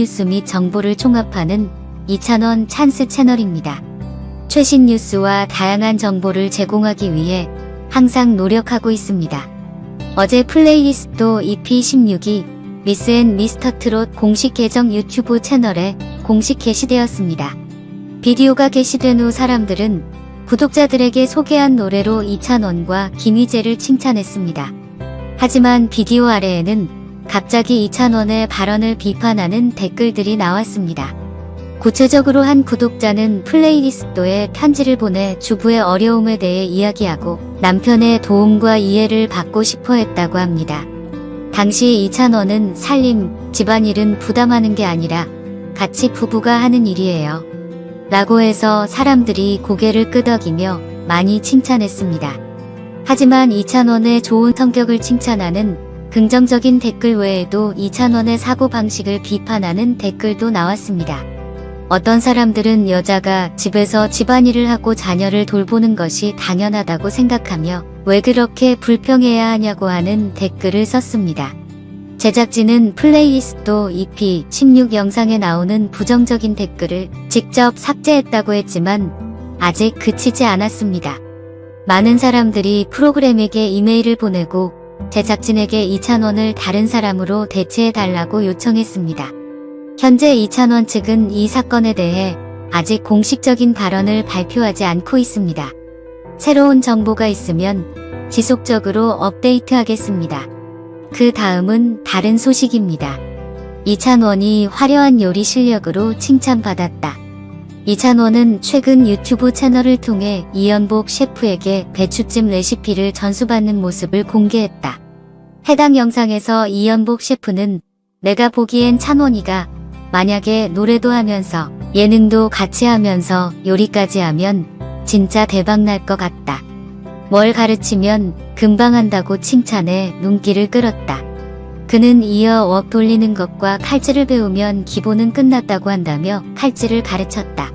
뉴스 및 정보를 총합하는 이찬원 찬스 채널입니다. 최신 뉴스와 다양한 정보를 제공하기 위해 항상 노력하고 있습니다. 어제 플레이리스트 EP16이 미스 앤 미스터 트롯 공식 계정 유튜브 채널에 공식 게시되었습니다. 비디오가 게시된 후 사람들은 구독자들에게 소개한 노래로 이찬원과 김희재를 칭찬했습니다. 하지만 비디오 아래에는 갑자기 이찬원의 발언을 비판하는 댓글들이 나왔습니다. 구체적으로 한 구독자는 플레이리스트에 편지를 보내 주부의 어려움에 대해 이야기하고 남편의 도움과 이해를 받고 싶어 했다고 합니다. 당시 이찬원은 살림, 집안일은 부담하는 게 아니라 같이 부부가 하는 일이에요. 라고 해서 사람들이 고개를 끄덕이며 많이 칭찬했습니다. 하지만 이찬원의 좋은 성격을 칭찬하는 긍정적인 댓글 외에도 이찬원의 사고방식을 비판하는 댓글도 나왔습니다. 어떤 사람들은 여자가 집에서 집안일을 하고 자녀를 돌보는 것이 당연하다고 생각하며 왜 그렇게 불평해야 하냐고 하는 댓글을 썼습니다. 제작진은 플레이리스트 EP 16 영상에 나오는 부정적인 댓글을 직접 삭제했다고 했지만 아직 그치지 않았습니다. 많은 사람들이 프로그램에게 이메일을 보내고 제작진에게 이찬원을 다른 사람으로 대체해달라고 요청했습니다. 현재 이찬원 측은 이 사건에 대해 아직 공식적인 발언을 발표하지 않고 있습니다. 새로운 정보가 있으면 지속적으로 업데이트하겠습니다. 그 다음은 다른 소식입니다. 이찬원이 화려한 요리 실력으로 칭찬받았다. 이찬원은 최근 유튜브 채널을 통해 이연복 셰프에게 배추찜 레시피를 전수받는 모습을 공개했다. 해당 영상에서 이연복 셰프는 내가 보기엔 찬원이가 만약에 노래도 하면서 예능도 같이 하면서 요리까지 하면 진짜 대박 날 것 같다. 뭘 가르치면 금방 한다고 칭찬해 눈길을 끌었다. 그는 이어 웍 돌리는 것과 칼질을 배우면 기본은 끝났다고 한다며 칼질을 가르쳤다.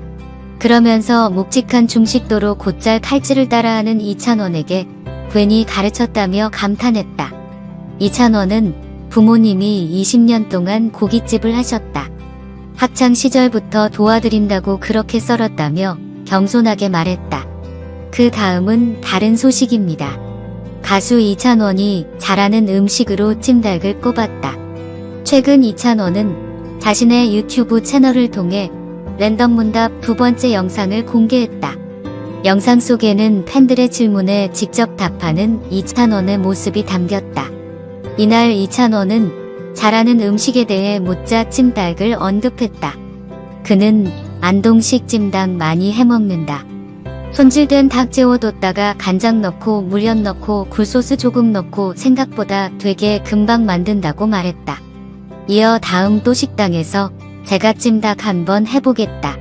그러면서 묵직한 중식도로 곧잘 칼질을 따라하는 이찬원에게 괜히 가르쳤다며 감탄했다. 이찬원은 부모님이 20년 동안 고깃집을 하셨다. 학창 시절부터 도와드린다고 그렇게 썰었다며 겸손하게 말했다. 그 다음은 다른 소식입니다. 가수 이찬원이 잘하는 음식으로 찜닭을 꼽았다. 최근 이찬원은 자신의 유튜브 채널을 통해 랜덤 문답 두 번째 영상을 공개했다. 영상 속에는 팬들의 질문에 직접 답하는 이찬원의 모습이 담겼다. 이날 이찬원은 잘하는 음식에 대해 묻자 찜닭을 언급했다. 그는 안동식 찜닭 많이 해먹는다. 손질된 닭 재워뒀다가 간장 넣고 물엿 넣고 굴소스 조금 넣고 생각보다 되게 금방 만든다고 말했다. 이어 다음 또 식당에서 제가 찜닭 한번 해보겠다.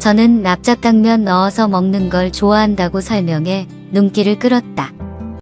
저는 납작당면 넣어서 먹는 걸 좋아한다고 설명해 눈길을 끌었다.